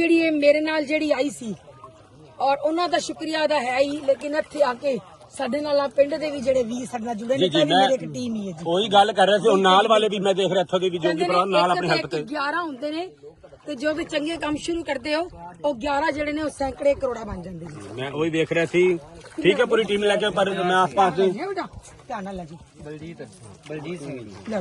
ਜਿਹੜੀ ਇਹ ਮੇਰੇ ਨਾਲ ਜਿਹੜੀ ਆਈ ਸੀ ਔਰ ਉਹਨਾਂ ਦਾ ਸ਼ੁਕਰੀਆ ਦਾ ਹੈ ਹੀ ਲੇਕਿਨ ਇੱਥੇ ਆ ਕੇ ਸਾਡੇ ਨਾਲ ਆ ਪਿੰਡ ਦੇ ਵੀ ਜਿਹੜੇ ਵੀਰ ਸਾਡੇ ਨਾਲ ਜੁੜੇ ਨੇ ਤਾਂ ਵੀ ਮੇਰੀ ਇੱਕ ਟੀਮ ਹੀ ਹੈ ਜੀ। ਉਹੀ ਗੱਲ ਕਰ ਰਿਹਾ ਸੀ ਉਹ ਨਾਲ ਵਾਲੇ ਵੀ ਮੈਂ ਦੇਖ ਰਿਹਾ ਇੱਥੋਂ ਦੇ ਵੀ ਜੋਗੀ ਭਰਾ ਨਾਲ ਆਪਣੀ ਹੈਲਪ ਤੇ। 11 ਹੁੰਦੇ ਨੇ ਤੇ ਜੋ ਵੀ ਚੰਗੇ ਕੰਮ ਸ਼ੁਰੂ ਕਰਦੇ ਹੋ ਉਹ 11 ਜਿਹੜੇ ਨੇ ਉਹ ਸੈਂਕੜੇ ਕਰੋੜਾ ਬਣ ਜਾਂਦੇ ਜੀ ਮੈਂ ਉਹੀ ਦੇਖ ਰਿਹਾ ਸੀ। ਠੀਕ ਹੈ ਪੂਰੀ ਟੀਮ ਲੈ ਕੇ ਪਰ ਮੈਂ ਆਸ-ਪਾਸ ਦੇ। ਧਿਆਨ ਨਾਲ ਲੈ ਜੀ। ਬਲਜੀਤ ਬਲਜੀਤ ਸਿੰਘ ਜੀ। ਲੈ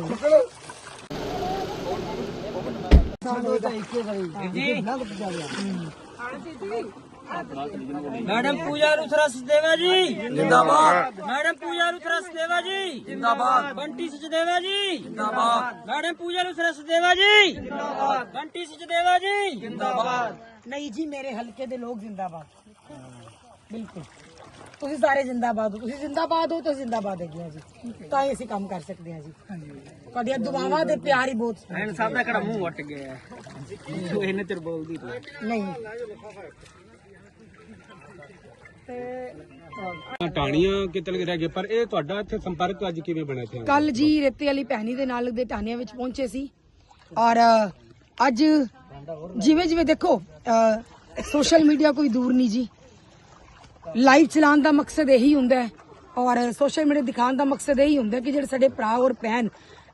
ਮੈਡਮ ਪੂਜਾ ਰੁਥਰਾ ਸਚਦੇਵਾ ਜੀ। ਜਿੰਦਾਬਾਦ। ਮੈਡਮ ਪੂਜਾ ਰੁਥਰਾ ਸਚਦੇਵਾ ਜੀ। ਜਿੰਦਾਬਾਦ। ਬੰਟੀ ਸਚਦੇਵਾ ਜੀ। ਜਿੰਦਾਬਾਦ। ਮੈਡਮ ਪੂਜਾ ਰੁਥਰਾ ਸਚਦੇਵਾ ਜੀ। ਜਿੰਦਾਬਾਦ। ਬੰਟੀ ਸਚਦੇਵਾ ਜੀ। ਜਿੰਦਾਬਾਦ। ਨਹੀਂ ਜੀ ਮੇਰੇ ਹਲਕੇ ਦੇ ਲੋਕ ਜ਼ਿੰਦਾਬਾਦ। ਬਿਲਕੁਲ। ਤੁਸੀਂ ਸਾਰੇ ਜ਼ਿੰਦਾਬਾਦ ਹੋ। ਤੁਸੀਂ ਜ਼ਿੰਦਾਬਾਦ ਹੋ ਤਾਂ ਜ਼ਿੰਦਾਬਾਦ ਹੈਗੇ ਆ ਜੀ। ਤਾਂ ਹੀ ਅਸੀਂ ਕੰਮ ਕਰ ਸਕਦੇ ਹਾਂ ਜੀ। ਤੁਹਾਡੀਆਂ ਦੁਆਵਾਂ ਦੇ ਪਿਆਰ ਹੀ ਬਹੁਤ ਐਨ ਸਭ ਦਾ ਕਿਹੜਾ ਮੂੰਹ ਵੱਟ ਗਿਆ ਤੂੰ ਇਹਨੇ ਤੇਰ ਬੋਲਦੀ ਤੂੰ। ਨਹੀਂ। ਟਾਣੀਆਂ ਕਿਤੇ ਲੱਗ ਰਹਿ ਗਏ? ਪਰ ਇਹ ਤੁਹਾਡਾ ਇੱਥੇ ਸੰਪਰਕ ਅੱਜ ਕਿਵੇਂ ਬਣਿਆ ਇੱਥੇ? ਕੱਲ ਜੀ ਰੇਤੇ ਵਾਲੀ ਭੈਣੀ ਦੇ ਨਾਲ ਦੇ ਟਾਣੀਆਂ ਵਿੱਚ ਪਹੁੰਚੇ ਸੀ। ਔਰ ਅ, ਅੱਜ ਜਿਵੇਂ ਜਿਵੇਂ ਦੇਖੋ ਸੋਸ਼ਲ ਮੀਡੀਆ ਕੋਈ ਦੂਰ ਨਹੀਂ ਜੀ। ਲਾਈਵ ਚਲਾਉਣ ਦਾ ਮਕਸਦ ਇਹੀ ਹੁੰਦਾ ਹੈ। ਔਰ ਸੋਸ਼ਲ ਮੀਡੀਆ ਦਿਖਾਉਣ ਦਾ ਮਕਸਦ ਇਹੀ ਹੁੰਦਾ ਹੈ ਕਿ ਜਿਹੜੇ ਸਾਡੇ ਭਰਾ ਔਰ ਭੈਣ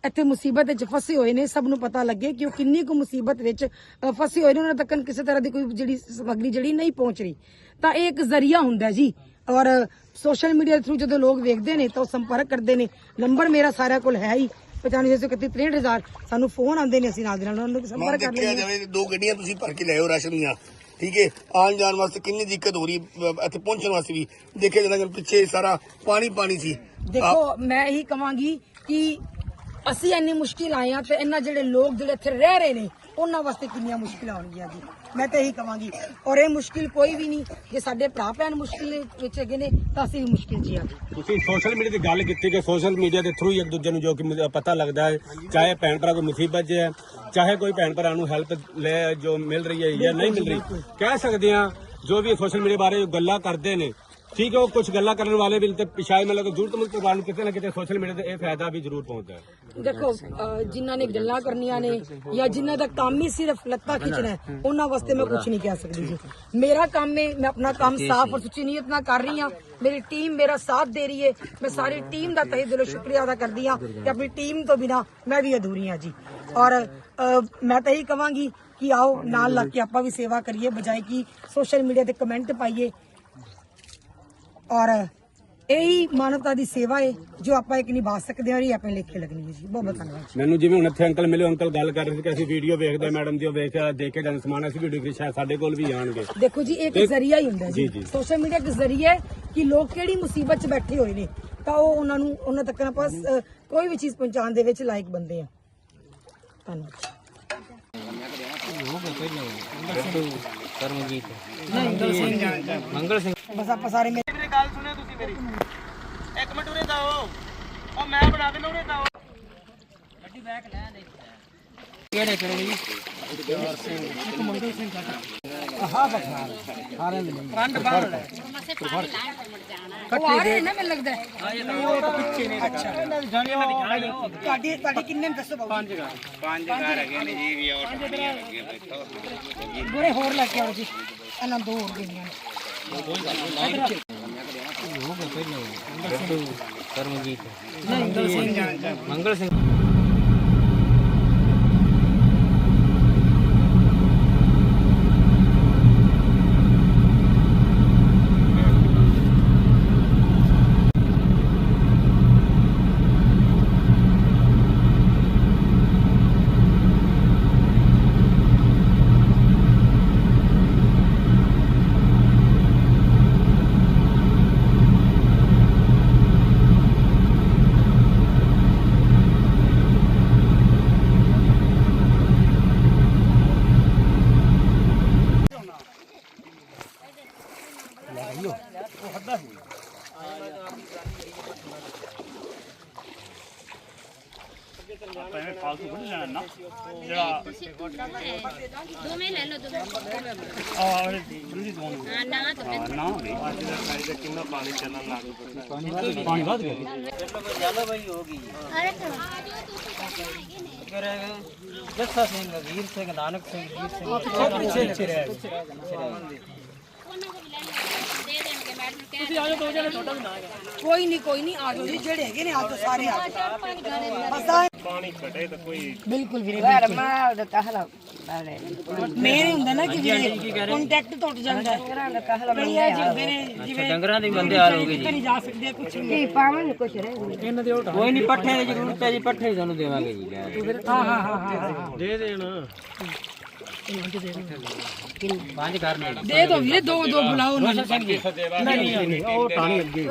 ਇੱਥੇ ਮੁਸੀਬਤ ਵਿੱਚ ਫਸੇ ਹੋਏ ਨੇ ਸਭ ਨੂੰ ਪਤਾ ਲੱਗੇ ਕਿ ਉਹ ਕਿੰਨੀ ਕੁ ਮੁਸੀਬਤ ਵਿੱਚ ਫਸੇ ਹੋਏ ਨੇ ਉਹਨਾਂ ਤੱਕ ਕਿਸੇ ਤਰ੍ਹਾਂ ਦੀ ਕੋਈ ਜਿਹੜੀ ਸਮੱਗਰੀ ਜਿਹੜੀ ਨਹੀਂ ਪਹੁੰਚ ਰਹੀ। ਤਾਂ ਇਹ ਇੱਕ ਜ਼ਰੀਆ ਹੁੰਦਾ ਜੀ। ਔਰ ਸੋਸ਼ਲ ਮੀਡੀਆ ਥਰੂ ਜਦੋਂ ਲੋਕ ਵੇਖਦੇ ਨੇ ਤਾਂ ਉਹ ਸੰਪਰਕ ਕਰਦੇ ਨੇ। ਨੰਬਰ ਮੇਰਾ ਸਾਰਿਆਂ ਕੋਲ ਹੈ ਹੀ। 9531 ਸਾਨੂੰ ਫੋਨ ਆਉਂਦੇ ਨੇ ਅਸੀਂ ਨਾਲ ਦੇ ਨਾਲ ਉਹਨਾਂ ਨੂੰ ਸੰਪਰਕ ਕਰ ਲੈਂਦੇ ਹਾਂ। ਜਾਵੇ ਦੋ ਗੱਡੀਆਂ ਤੁਸੀਂ ਭਰ ਕੇ ਲਿਆਓ ਰਾਸ਼ਨ ਦੀਆਂ ਠੀਕ ਹੈ? ਆਉਣ ਜਾਣ ਵਾਸਤੇ ਕਿੰਨੀ ਦਿੱਕਤ ਹੋ ਰਹੀ ਇੱਥੇ ਪਹੁੰਚਣ ਵਾਸਤੇ ਵੀ। ਦੇਖਿਆ ਜਾਂਦਾ ਪਿੱਛੇ ਸਾਰਾ ਪਾਣੀ ਪਾਣੀ ਸੀ। ਦੇਖੋ ਮੈਂ ਇਹੀ ਕਵਾਂਗੀ ਕਿ ਅਸੀਂ ਇੰਨੀ ਮੁਸ਼ਕਿਲ ਆਏ ਆ ਤੇ ਇਹਨਾਂ ਜਿਹੜੇ ਲੋਕ ਜਿਹੜੇ ਇੱਥੇ ਰਹਿ ਰਹੇ ਨੇ ਉਹਨਾਂ ਵਾਸਤੇ ਕਿੰਨੀਆਂ ਮੁਸ਼ਕਿਲਾਂ ਹੋਣਗੀਆਂ ਜੀ। ਮੈਂ ਤਾਂ ਇਹੀ ਕਵਾਂਗੀ ਔਰ ਇਹ ਮੁਸ਼ਕਿਲ ਕੋਈ ਵੀ ਨਹੀਂ ਜੇ ਸਾਡੇ ਭਰਾ ਭੈਣ ਮੁਸ਼ਕਿਲ ਵਿੱਚ ਹੈਗੇ ਨੇ ਤਾਂ ਅਸੀਂ ਵੀ ਮੁਸ਼ਕਿਲ ਜੀ ਆ ਤੁਸੀਂ ਸੋਸ਼ਲ ਮੀਡੀਆ ਦੀ ਗੱਲ ਕੀਤੀ ਕਿ ਸੋਸ਼ਲ ਮੀਡੀਆ ਦੇ ਥਰੂ ਇੱਕ ਦੂਜੇ ਨੂੰ ਜੋ ਕਿ ਪਤਾ ਲੱਗਦਾ ਹੈ ਚਾਹੇ ਭੈਣ ਭਰਾ ਕੋਈ ਮੁਸੀਬਤ 'ਚ ਹੈ ਚਾਹੇ ਕੋਈ ਭੈਣ ਭਰਾ ਨੂੰ ਹੈਲਪ ਲੈ ਜੋ ਮਿਲ ਰਹੀ ਹੈ ਜਾਂ ਨਹੀਂ ਮਿਲ ਰਹੀ ਕਹਿ ਸਕਦੇ ਆ ਜੋ ਵੀ ਸੋਸ਼ਲ ਮੀਡੀਆ ਬਾਰੇ ਗੱਲਾਂ ਕਰਦੇ ਨੇ ਠੀਕ ਹੈ ਉਹ ਕੁਝ ਗੱਲਾਂ ਕਰਨ ਵਾਲੇ ਵੀ ਤੇ ਪਿਛਾਏ ਮਤਲਬ ਜ਼ਰੂਰਤਮੰਦ ਪਰਿਵਾਰ ਨੂੰ ਕਿਤੇ ਨਾ ਕਿਤੇ ਸੋਸ਼ਲ ਮੀਡੀਆ ਤੇ ਇਹ ਫਾਇਦਾ ਵੀ ਜ਼ਰੂਰ ਪਹੁੰਚਦਾ ਹੈ। ਦੇਖੋ ਅਹ ਜਿਨ੍ਹਾਂ ਨੇ ਗੱਲਾਂ ਕਰਨੀਆਂ ਨੇ ਜਾਂ ਜਿਨ੍ਹਾਂ ਦਾ ਕੰਮ ਹੀ ਸਿਰਫ ਲੱਤਾਂ ਖਿੱਚਣਾ ਹੈ ਉਹਨਾਂ ਵਾਸਤੇ ਮੈਂ ਕੁਝ ਨਹੀਂ ਕਹਿ ਸਕਦੀ ਜੀ। ਮੇਰਾ ਕੰਮ ਹੈ ਮੈਂ ਆਪਣਾ ਕੰਮ ਸਾਫ਼ ਔਰ ਸੁੱਚੀ ਨੀਅਤ ਨਾਲ ਕਰ ਰਹੀ ਹਾਂ। ਮੇਰੀ ਟੀਮ ਮੇਰਾ ਸਾਥ ਦੇ ਰਹੀ ਹੈ। ਮੈਂ ਸਾਰੀ ਟੀਮ ਦਾ ਤਹਿ ਦਿਲੋਂ ਸ਼ੁਕਰੀਆ ਅਦਾ ਕਰਦੀ ਹਾਂ ਕਿ ਆਪਣੀ ਟੀਮ ਤੋਂ ਬਿਨਾ ਮੈਂ ਵੀ ਅਧੂਰੀ ਹਾਂ ਜੀ। ਔਰ ਅਹ, ਮੈਂ ਤਾਂ ਇਹੀ ਕਵਾਂਗੀ ਕਿ ਆਓ ਨਾਲ ਲੱਗ ਕੇ ਆਪਾਂ ਵੀ ਸੇਵਾ ਕਰੀਏ ਬਜਾਏ ਕਿ ਸੋਸ਼ਲ ਮੀਡੀਆ ਤੇ ਕਮੈਂਟ ਪਾਈਏ। ਔਰ ਇਹੀ ਮਾਨਵਤਾ ਦੀ ਸੇਵਾ ਹੈ ਜੋ ਆਪਾਂ ਇੱਕ ਨਿਭਾ ਸਕਦੇ ਹਾਂ ਔਰ ਇਹ ਆਪਣੇ ਲੇਖੇ ਲੱਗਣੀ ਹੈ ਜੀ। ਬਹੁਤ ਬਹੁਤ ਧੰਨਵਾਦ ਮੈਨੂੰ ਜਿਵੇਂ ਹੁਣ ਇੱਥੇ ਅੰਕਲ ਮਿਲੇ ਅੰਕਲ ਗੱਲ ਕਰ ਰਹੇ ਸੀ ਕਿ ਅਸੀਂ ਵੀਡੀਓ ਵੇਖਦੇ ਮੈਡਮ ਦੀ ਉਹ ਵੇਖਿਆ ਦੇਖ ਕੇ ਜਨ ਸਮਾਨ ਅਸੀਂ ਵੀਡੀਓ ਸ਼ਾਇਦ ਸਾਡੇ ਕੋਲ ਵੀ ਆਣਗੇ ਦੇਖੋ ਜੀ ਇਹ ਇੱਕ ਜ਼ਰੀਆ ਹੀ ਹੁੰਦਾ ਜੀ, ਜੀ ਜੀ। ਸੋਸ਼ਲ ਮੀਡੀਆ ਇੱਕ ਜ਼ਰੀਆ ਹੈ ਕਿ ਲੋਕ ਕਿਹੜੀ ਮੁਸੀਬਤ 'ਚ ਬੈਠੇ ਹੋਏ ਨੇ ਤਾਂ ਉਹ ਉਹਨਾਂ ਨੂੰ ਉਹਨਾਂ ਤੱਕ ਆਪਾਂ ਅ, ਕੋਈ ਵੀ ਚੀਜ਼ ਪਹੁੰਚਾਉਣ ਦੇ ਵਿੱਚ ਲਾਇਕ ਬੰਦੇ ਆ। ਧੰਨਵਾਦ ਕਰਮਜੀਤ ਮੰਗਲ ਸਿੰਘ। ਮੰਗਲ ਸਿੰਘ। ਬਸ ਆਪਾਂ ਸਾਰੇ ਮਿਲ- ਗੱਲ ਸੁਣਿਓ ਤੁਸੀਂ ਮੇਰੀ। ਇੱਕ ਮਿੰਟ ਉਰੇ ਜਾਓ। ਉਹ ਮੈਂ ਬਣਾ ਦੇਣਾ ਉਰੇ ਜਾਓ। ਗੱਡੀ ਬੈਕ ਲੈ ਲੈ ਕਿਹੜੇ ਕਿਹੜੇ ਜੀ? ਉਹ ਆ ਰਹੇ ਨੇ ਮੈਨੂੰ ਲੱਗਦਾ। ਹੈ। ਤੁਹਾਡੀ ਤੁਹਾਡੀ ਕਿੰਨੇ ਨੇ ਦੱਸੋ ਪੰਜ ਘਰ ਪੰਜ ਘਰ ਹੈਗੇ ਨੇ ਜੀ ਵੀ ਔਰ ਗੁਰੇ ਹੋਰ ਲੈ ਕੇ ਆਓ ਜੀ। ਇਹਨਾਂ ਦੋ ਹੋਰ ಮಂಗಳ ಸಿಂಗ್ ਦੇਣੀਆਂ ਨੇ ਕਰਮਜੀਤ ਮੰਗਲ ਸਿੰਘ ਮੰਗਲ ਸਿੰਘ ਦੋਵੇਂ ਲੈ ਲਓ ਦੋਵੇਂ ਹਾਂ ਨਾ ਤਾਂ ਫਿਰ ਚੱਲੋ ਬਈ ਹੋ ਗਈ ਅਰੇ ਕਰੇ ਜੱਸਾ ਸਿੰਘ ਵੀਰ ਸਿੰਘ ਨਾਨਕ ਸਿੰਘ ਵੀਰ ਸਿੰਘ ਪਿੱਛੇ ਪਿੱਛੇ ਰਹਿ ਗਏ ਉਹਨਾਂ ਕੋਲ ਵੀ ਲੈ ਲਓ ਦੇ ਦੋ ਜਣੇ ਤੁਹਾਡਾ ਵੀ ਨਾ ਕੋਈ ਨਹੀਂ ਕੋਈ ਨਹੀਂ ਆ ਜਾਓ ਜੀ ਜਿਹੜੇ ਹੈਗੇ ਨੇ ਆ ਜਾਓ ਸਾਰੇ ਆ ਜਾਓ ਬਸ ਆ ਪਾਣੀ ਘਟੇ ਤਾਂ ਕੋਈ ਬਿਲਕੁਲ ਵੀਰੇ ਮੇਰੇ ਹੁੰਦਾ ਨਾ ਕਿ ਵੀਰੇ ਕੰਟੈਕਟ ਟੁੱਟ ਜਾਂਦਾ ਹੈ। ਨੇ ਜਿਵੇਂ ਡੰਗਰਾਂ ਦੇ ਬੰਦੇ ਹਾਲ ਹੋ ਗਏ ਜੀ। ਨਹੀਂ ਜਾ ਸਕਦੇ ਕੁਝ ਨਹੀਂ। ਕੋਈ ਨਹੀਂ ਪੱਠੇ ਦੀ ਜ਼ਰੂਰਤ ਹੈ ਜੀ ਪੱਠੇ ਹੀ ਤੁਹਾਨੂੰ ਦੇਵਾਂਗੇ ਜੀ ਹਾਂ ਹਾਂ ਹਾਂ। ਦੇ ਦੇਣਾ। ਪੰਜ ਕਰਨੇ ਦੇ ਦੋ ਵੀਰੇ ਦੋ ਦੋ ਬੁਲਾਓ ਉਹਨਾਂ ਨੂੰ ਨਹੀਂ ਨਹੀਂ ਉਹ ਟਾਣੀ ਅੱਗੇ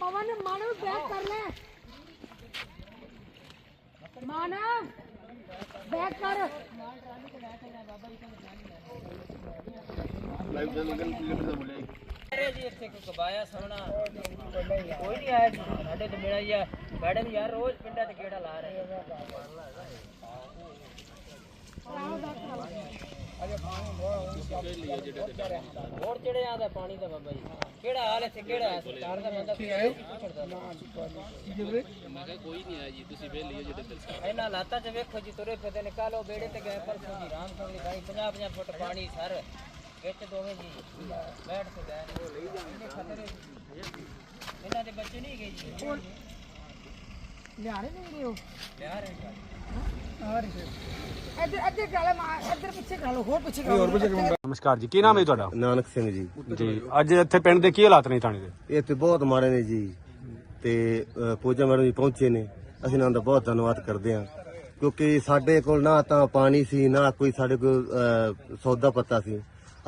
ਪਵਨ ਮਾਨਵ ਬੈਕ ਕਰ ਲੈ ਮਾਨਵ ਬੈਕ ਕਰ ਅਰੇ ਜੀ, ਇੱਥੇ ਕੋਈ ਕਬਾਇਆ ਸੋਹਣਾ। ਕੋਈ ਨਹੀਂ ਆਇਆ ਸਾਡੇ ਤੇ ਮੇਰਾ ਯਾਰ ਮੈਡਮ ਯਾਰ, ਰੋਜ਼ ਪਿੰਡਾਂ ਤੇ ਗੇੜਾ ਲਾ ਰਹੇ ਹੋਰ ਚੜੇ ਆਦਾ ਪਾਣੀ ਦਾ ਬਾਬਾ ਜੀ? ਕਿਹੜਾ ਹਾਲ ਇੱਥੇ ਕਿਹੜਾ ਹੈ? ਸਰਕਾਰ ਦਾ ਬੰਦਾ ਕੋਈ ਆਇਆ ਕੋਈ ਨਹੀਂ ਆਇਆ ਜੀ ਤੁਸੀਂ ਵੇਲੀ ਜਿਹੜੇ ਇਹਨਾਂ ਲਾਤਾਂ 'ਚ ਵੇਖੋ ਜੀ ਤੁਰੇ ਫਿਰਦੇ ਨੇ। ਕਾਲੋ ਬੇੜੇ ਤੇ ਗਏ ਜੀ ਰਾਮ ਸਿੰਘ ਦੀ ਭਾਈ 50 50 ਫੁੱਟ ਪਾਣੀ ਸਰ ਵਿੱਚ ਦੋਵੇਂ ਜੀ ਬੈਠ ਕੇ ਗਏ। ਉਹ ਲਈ ਜਾਂਦੇ ਖਤਰੇ ਇਹਨਾਂ ਦੇ ਬੱਚੇ ਨਹੀਂ ਗਏ ਜੀ। ਨਹੀਂ ਇੱਧਰ ਇੱਧਰ ਕਰਾ ਲੈ ਮਾਂ ਇੱਧਰ ਪਿੱਛੇ ਕਰਾ ਲਓ ਹੋਰ ਪਿੱਛੇ ਕਰਾ ਲਓ ਨਮਸਕਾਰ ਜੀ ਕੀ ਨਾਮ ਹੈ ਤੁਹਾਡਾ? ਨਾਨਕ ਸਿੰਘ ਜੀ। ਜੀ ਅੱਜ ਇੱਥੇ ਪਿੰਡ ਦੇ ਕੀ ਹਾਲਾਤ ਨੇ ਥਾਣੇ ਦੇ? ਇਹ ਤੇ ਬਹੁਤ ਮਾੜੇ ਨੇ ਜੀ। ਤੇ ਅ, ਪੂਜਾ ਮੈਡਮ ਜੀ ਪਹੁੰਚੇ ਨੇ। ਅਸੀਂ ਇਹਨਾਂ ਦਾ ਬਹੁਤ ਧੰਨਵਾਦ ਕਰਦੇ ਹਾਂ। ਕਿਉਂਕਿ ਸਾਡੇ ਕੋਲ ਨਾ ਤਾਂ ਪਾਣੀ ਸੀ ਨਾ ਕੋਈ ਸਾਡੇ ਕੋਲ ਸੌਦਾ ਪੱਤਾ ਸੀ।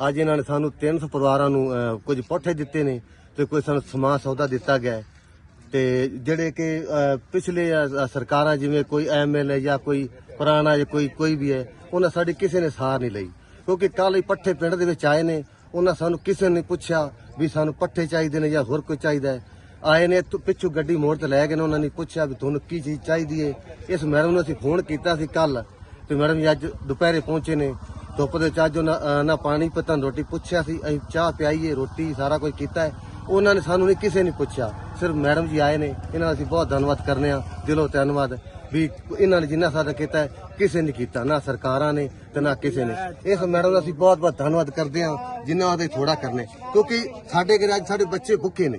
ਅੱਜ ਇਹਨਾਂ ਨੇ ਸਾਨੂੰ 300 ਪਰਿਵਾਰਾਂ ਨੂੰ ਕੁਝ ਪੱਠੇ ਦਿੱਤੇ ਨੇ ਤੇ ਕੋਈ ਸਾਨੂੰ ਸਮਾਨ ਸੌਦਾ ਦਿੱਤਾ ਗਿਆ। ਤੇ ਜਿਹੜੇ ਕਿ ਪਿਛਲੇ ਸਰਕਾਰਾਂ ਜਿਵੇਂ ਕੋਈ ਐਮਐਲਏ ਜਾਂ ਕੋਈ ਪੁਰਾਣਾ ਜਾਂ ਕੋਈ ਕੋਈ ਵੀ ਹੈ ਉਹਨਾਂ ਸਾਡੀ ਕਿਸੇ ਨੇ ਸਾਰ ਨਹੀਂ ਲਈ। ਕਿਉਂਕਿ ਕੱਲ ਹੀ ਪੱਠੇ ਪਿੰਡ ਦੇ ਵਿੱਚ ਆਏ ਨੇ ਉਹਨਾਂ ਸਾਨੂੰ ਕਿਸੇ ਨੇ ਪੁੱਛਿਆ ਵੀ ਸਾਨੂੰ ਪੱਠੇ ਚਾਹੀਦੇ ਨੇ ਜਾਂ ਹੋਰ ਕੋਈ ਚਾਹੀਦਾ ਹੈ। ਆਏ ਨੇ ਪਿੱਛੋਂ ਗੱਡੀ ਮੋੜ ਤੇ ਲੈ ਗਏ ਨੇ ਉਹਨਾਂ ਨੇ ਪੁੱਛਿਆ ਵੀ ਤੁਹਾਨੂੰ ਕੀ ਚੀਜ਼ ਚਾਹੀਦੀ ਹੈ। ਇਸ ਮੈਡਮ ਨੂੰ ਅਸੀਂ ਫੋਨ ਕੀਤਾ ਸੀ ਕੱਲ ਤੇ ਮੈਡਮ ਜੀ ਅੱਜ ਦੁਪਹਿਰੇ ਪਹੁੰਚੇ ਨੇ। ਧੁੱਪ ਦੇ ਚਾਜੋ ਨਾ ਅ, ਨਾ ਪਾਣੀ ਪਤਾ ਰੋਟੀ ਪੁੱਛਿਆ ਸੀ ਅਸੀਂ ਚਾਹ ਪਿਆਈਏ ਰੋਟੀ ਸਾਰਾ ਕੁਝ ਕੀਤਾ ਹੈ। ਉਹਨਾਂ ਨੇ ਸਾਨੂੰ ਨਹੀਂ ਕਿਸੇ ਨੇ ਪੁੱਛਿਆ। ਸਿਰਫ ਮੈਡਮ ਜੀ ਆਏ ਨੇ ਇਹਨਾਂ ਦਾ ਅਸੀਂ ਬਹੁਤ ਧੰਨਵਾਦ ਕਰਨੇ ਆ ਦਿਲੋਂ ਧੰਨਵਾਦ ਵੀ ਇਹਨਾਂ ਨੇ ਜਿੰਨਾ ਸਾਡਾ ਕੀਤਾ ਹੈ ਕਿਸੇ ਨੇ ਕੀਤਾ ਨਾ ਸਰਕਾਰਾਂ ਨੇ ਤੇ ਨਾ ਕਿਸੇ ਨੇ। ਇਸ ਮੈਡਮ ਦਾ ਅਸੀਂ ਬਹੁਤ ਬਹੁਤ ਧੰਨਵਾਦ ਕਰਦੇ ਹਾਂ ਜਿਨ੍ਹਾਂ ਉਹਦੇ ਥੋੜਾ ਕਰਨੇ। ਕਿਉਂਕਿ ਸਾਡੇ ਘਰ ਅੱਜ ਸਾਡੇ ਬੱਚੇ ਭੁੱਖੇ ਨੇ।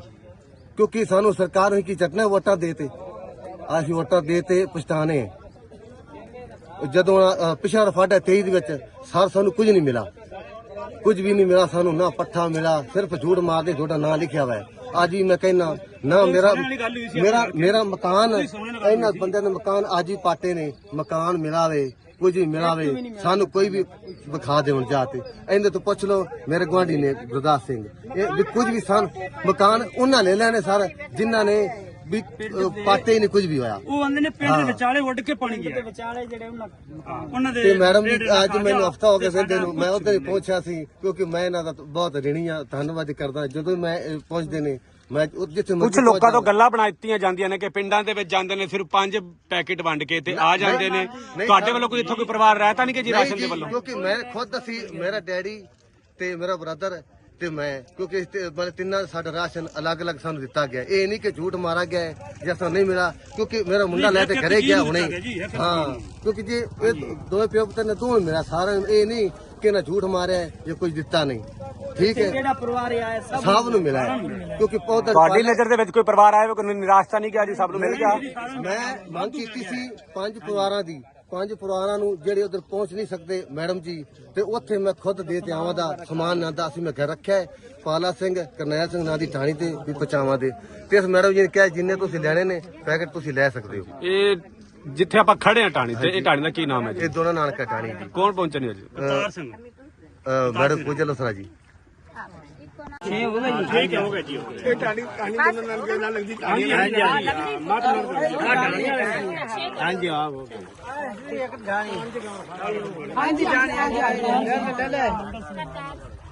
ਕਿਉਂਕਿ ਸਾਨੂੰ ਸਰਕਾਰ ਨੇ ਕੀ ਚੱਟਣਾ ਵੋਟਾਂ ਦੇਤੇ ਅਸੀਂ ਵੋਟਾਂ ਦੇਤੇ ਪਛਤਾਣੇ ਹੈ। ਜਦੋਂ ਅ, ਪਿਛਲਾ ਰਫਾਡਾ 23 ਦੇ ਵਿੱਚ ਸਰ ਸਾਨੂੰ ਕੁਝ ਨਹੀਂ ਮਿਲਾ ਕੁਝ ਵੀ ਨਹੀਂ ਮਿਲਾ ਸਾਨੂੰ ਨਾ ਪੱਠਾ ਮਿਲਾ ਸਿਰਫ ਝੂਠ ਮਾਰਦੇ ਤੁਹਾਡਾ ਨਾਂ ਲਿਖਿਆ ਹੋਇਆ ਹੈ। ਅੱਜ ਹੀ ਮੈਂ ਕਹਿਣਾ ਨਾ ਮੇਰਾ ਮੇਰਾ ਮੇਰਾ ਮਕਾਨ ਇਹਨਾਂ ਬੰਦਿਆਂ ਨੇ ਮਕਾਨ ਅੱਜ ਹੀ ਪਾਟੇ ਨੇ। ਮਕਾਨ ਮਿਲਾਵੇ ਕੁਝ ਵੀ ਮਿਲਾਵੇ ਸਾਨੂੰ ਕੋਈ ਵੀ ਵਿਖਾ ਦੇਣ ਜਾਤੇ ਇਹਦੇ ਤੋਂ ਪੁੱਛ ਲਓ ਮੇਰੇ ਗਵਾਂਢੀ ਨੇ ਗੁਰਦਾਸ ਸਿੰਘ। ਇਹ ਵੀ ਕੁਝ ਵੀ ਸਨ ਮਕਾਨ ਉਹਨਾਂ ਲੈ ਲੈਣੇ ਸਰ ਜਿਨ੍ਹਾਂ ਨੇ ਵੀ ਪਾਟੇ ਹੀ ਨਹੀਂ ਕੁਝ ਵੀ ਹੋਇਆ। ਉਹ ਆਂਦੇ ਨੇ ਪਿੰਡ ਦੇ ਵਿਚਾਲੇ ਉੱਡ ਕੇ ਪਾਣੀ ਗਿਆ। ਵਿਚਾਲੇ ਜਿਹੜੇ ਉਹਨਾਂ ਉਹਨਾਂ ਦੇ ਤੇ ਮੈਡਮ ਜੀ ਅੱਜ ਮੈਨੂੰ ਹਫਤਾ ਹੋ ਗਿਆ ਫਿਰਦੇ ਨੂੰ। ਮੈਂ ਉੱਧਰ ਹੀ ਪਹੁੰਚਿਆ ਸੀ ਕਿਉਂਕਿ ਮੈਂ ਇਹਨਾਂ ਦਾ ਬਹੁਤ ਰਿਣੀ ਆ ਧੰਨਵਾਦ ਕਰਦਾ। ਜਦੋਂ ਮੈਂ ਇਹ ਪਹੁੰਚਦੇ ਨੇ ਮੈਂ ਉਹ ਜਿੱਥੇ ਕੁਝ ਮਰਜ਼ੀ ਲੋਕਾਂ ਤੋਂ ਪਹੁੰਚ ਗੱਲਾਂ ਬਣਾ ਦਿੱਤੀਆਂ ਜਾਂਦੀਆਂ ਨੇ ਕਿ ਪਿੰਡਾਂ ਦੇ ਵਿੱਚ ਜਾਂਦੇ ਨੇ ਸਿਰਫ ਪੰਜ ਪੈਕੇਟ ਵੰਡ ਕੇ ਤੇ ਆ ਜਾਂਦੇ ਨੇ। ਤੁਹਾਡੇ ਵੱਲੋਂ ਕੋਈ ਇੱਥੋਂ ਕੋਈ ਪਰਿਵਾਰ ਰਹਿਤਾ ਨਹੀਂ ਕਿ ਜੀ ਰਾਸ਼ਨ ਦੇ ਜੀ, ਵੱਲੋਂ? ਕਿਉਂਕਿ ਮੈਂ ਖੁਦ ਅਸੀਂ ਮੇਰਾ ਡੈਡੀ ਤੇ ਮੇਰਾ ਬ੍ਰਦਰ ਤੇ ਮੈਂ ਕਿਉਂਕਿ ਇਸ ਤੇ ਮਤਲਬ ਤਿੰਨਾਂ ਦਾ ਸਾਡਾ ਰਾਸ਼ਨ ਅਲੱਗ-ਅਲੱਗ ਸਾਨੂੰ ਦਿੱਤਾ ਗਿਆ। ਇਹ ਨਹੀਂ ਕਿ ਝੂਠ ਮਾਰਾ ਗਿਆ ਹੈ ਜਾਂ ਸਾਨੂੰ ਨਹੀਂ ਮਿਲਾ ਕਿਉਂਕਿ ਮੇਰਾ ਮੁੰਡਾ ਲੈ ਕੇ ਘਰੇ ਗਿਆ ਹੁਣੇ। ਹਾਂ ਕਿਉਂਕਿ ਜੇ ਇਹ ਦੋਵੇਂ ਪਿਓ ਪੁੱਤਰ ਨੇ ਦੋਵੇਂ ਮਿਲਾ ਸਾਰਿਆਂ ਨੂੰ ਇਹ ਨਹੀਂ ਕਿ ਨਾ ਝੂਠ ਮਾਰਿਆ ਹੈ ਜਾਂ ਕੁਝ ਦਿੱਤਾ ਨਹੀਂ। ਠੀਕ ਹੈ? ਜਿਹੜਾ ਪਰਿਵਾਰ ਆਇਆ ਸਭ ਸਭ ਨੂੰ ਮਿਲਾ ਹੈ। ਕਿਉਂਕਿ ਪੌਦਾ ਤੁਹਾਡੀ ਨਜ਼ਰ ਦੇ ਵਿੱਚ ਕੋਈ ਪਰਿਵਾਰ ਆਇਆ ਹੋਵੇ ਕੋਈ ਨਿਰਾਸ਼ ਤਾਂ ਨਹੀਂ ਗਿਆ ਜੀ ਸਭ ਨੂੰ ਮਿਲ ਗਿਆ? ਮੈਂ ਮੰਗ ਕੀਤੀ ਸੀ ਪੰਜ ਪਰਿਵਾਰਾਂ ਦੀ। ਪੰਜ ਪਰਿਵਾਰਾਂ ਨੂੰ ਜਿਹੜੇ ਉਧਰ ਪਹੁੰਚ ਨਹੀਂ ਸਕਦੇ ਮੈਡਮ ਜੀ ਤੇ ਉੱਥੇ ਮੈਂ ਖੁਦ ਦੇ ਤੇ ਆਵਾਂ ਦਾ ਸਮਾਨ ਨਾ ਦਾ ਅਸੀਂ ਮੈਂ ਘਰ ਰੱਖਿਆ ਹੈ। ਪਾਲਾ ਸਿੰਘ ਕਰਨੈਲ ਸਿੰਘ ਨਾਂ ਦੀ ਥਾਣੀ ਤੇ ਵੀ ਪਹੁੰਚਾਵਾਂ ਦੇ। ਤੇ ਇਸ ਮੈਡਮ ਜੀ ਨੇ ਕਿਹਾ ਜਿੰਨੇ ਤੁਸੀਂ ਲੈਣੇ ਨੇ ਪੈਕਟ ਤੁਸੀਂ ਲੈ ਸਕਦੇ ਹੋ। ਇਹ ਜਿੱਥੇ ਆਪਾਂ ਖੜੇ ਆ ਟਾਣੀ ਤੇ ਇਹ ਟਾਣੀ ਦਾ ਕੀ ਨਾਮ ਹੈ ਜੀ? ਇਹ ਦੋਨਾਂ ਨਾਨਕਾ ਥਾਣੀ ਦੀ ਕੌਣ ਪਹੁੰਚੇ ਨੇ ਜੀ? ਕਰਤਾਰ ਸਿੰਘ ਮੈਡਮ ਪੂਜਾ ਲੋਸਰਾ ਜੀ।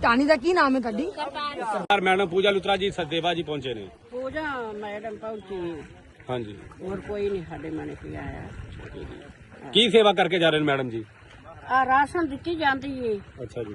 ਟਾਣੀ ਦਾ ਕੀ ਨਾਮ ਹੈ ਤੁਹਾਡੀ? ਸਰ ਮੈਡਮ ਪੂਜਾ ਲੁਤਰਾ ਜੀ ਸਦੇਵਾ ਜੀ ਪਹੁੰਚੇ ਨੇ। ਪੂਜਾ ਮੈਡਮ ਪਹੁੰਚੀ। ਹਾਂਜੀ। ਹੋਰ ਕੋਈ ਨਹੀਂ ਸਾਡੇ ਮਨ ਕੇ ਆਇਆ। ਕੀ ਸੇਵਾ ਕਰਕੇ ਜਾ ਰਹੇ ਨੇ ਮੈਡਮ ਜੀ? ਆ ਰਾਸ਼ਨ ਦਿੱਤੀ ਜਾਂਦੀ ਏ। ਅੱਛਾ ਜੀ।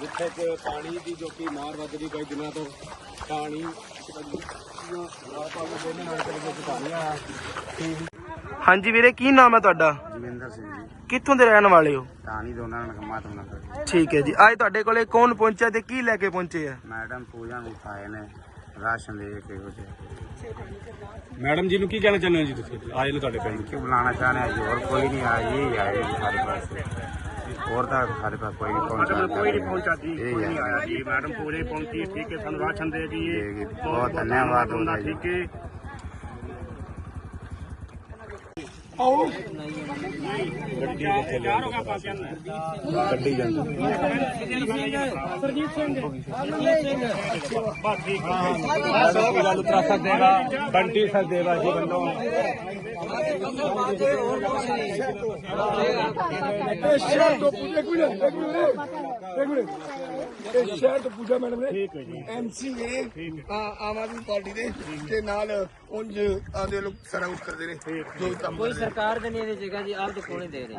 ਜਿੱਥੇ ਕਿ ਪਾਣੀ ਦੀ ਜੋ ਕਿ ਮਾਰ ਵੱਧਦੀ ਕਈ ਦਿਨਾਂ ਤੋਂ ਪਾਣੀ ਹਾਂਜੀ ਵੀਰੇ ਕੀ ਨਾਮ ਹੈ ਤੁਹਾਡਾ? ਜਮਿੰਦਰ ਸਿੰਘ ਜੀ। ਕਿੱਥੋਂ ਦੇ ਰਹਿਣ ਵਾਲੇ ਹੋ? ਟਾਣੀ ਦੋਨਾਂ ਨਾਲ ਮਾਤਮ ਨਗਰ ਠੀਕ ਹੈ ਜੀ। ਅੱਜ ਤੁਹਾਡੇ ਕੋਲੇ ਕੌਣ ਪਹੁੰਚਿਆ ਤੇ ਕੀ ਲੈ ਕੇ ਪਹੁੰਚੇ ਆ? ਮੈਡਮ ਪੂਜਾ ਨੂੰ ਉਠਾਏ ਨੇ ਰਾਸ਼ਨ ਦੇ ਕੇ ਹੋ ਜੇ ਮੈਡਮ ਜੀ ਨੂੰ ਕੀ ਕਹਿਣਾ ਚਾਹੁੰਦੇ ਹੋ ਜੀ ਤੁਸੀਂ? ਆਏ ਨੇ ਤੁਹਾਡੇ ਪਿੰਡ। ਕਿ ਬੁਲਾਣਾ ਚਾਹਨੇ ਆ ਜੀ ਹੋਰ ਕੋਈ ਨਹੀਂ ਇਹ ਆਏ ਸਾਡੇ ਪਾਸ। ਹੋਰ ਤਾਂ ਸਾਡੇ ਪਾਸ ਕੋਈ ਨਹੀਂ ਪਹੁੰਚਾ ਕੋਈ ਨਹੀਂ ਪਹੁੰਚਾ ਜੀ ਇਹ ਕੋਈ ਨਹੀਂ ਆਇਆ ਜੀ। ਮੈਡਮ ਪੂਰੇ ਪਹੁੰਚੀ ਠੀਕ ਹੈ ਸਾਨੂੰ ਰਾਸ਼ਨ ਦੇ ਬਹੁਤ ਧੰਨਵਾਦ ਹੁੰਦਾ। ਠੀਕ ਹੈ। ਗੱਡੀ ਇੱਥੇ ਲੈ ਗੱਡੀ ਜਾਂਦੀ ਬਸ ਠੀਕ ਹੈ ਮੈਡਮ ਲਾਲੂ ਤਰਾਸਾ ਦੇਵਾ ਬੰਟੀ ਸਰਦੇਵਾ ਜੀ ਵੱਲੋਂ ਸ਼ਹਿਰ ਤੋਂ ਇੱਕ ਮਿੰਟ ਇੱਕ ਮਿੰਟ ਇੱਕ ਮਿੰਟ। ਇਹ ਸ਼ਹਿਰ ਤੋਂ ਪੂਜਾ ਮੈਡਮ ਨੇ ਠੀਕ ਹੈ ਜੀ। ਐਮਸੀ ਨੇ ਆ ਆਮ ਆਦਮੀ ਪਾਰਟੀ ਦੇ ਤੇ ਨਾਲ ਉਂਝ ਆਦੇ ਲੋਕ ਸਾਰਾ ਕੁਝ ਕਰਦੇ ਨੇ ਜੋ। ਵੀ ਕੰਮ ਕੋਈ ਸਰਕਾਰ ਦੇ ਨਹੀਂ ਇਹਦੀ ਜਗ੍ਹਾ ਜੀ ਆਪ ਦੇ ਕੋਲੇ ਦੇ ਰਹੇ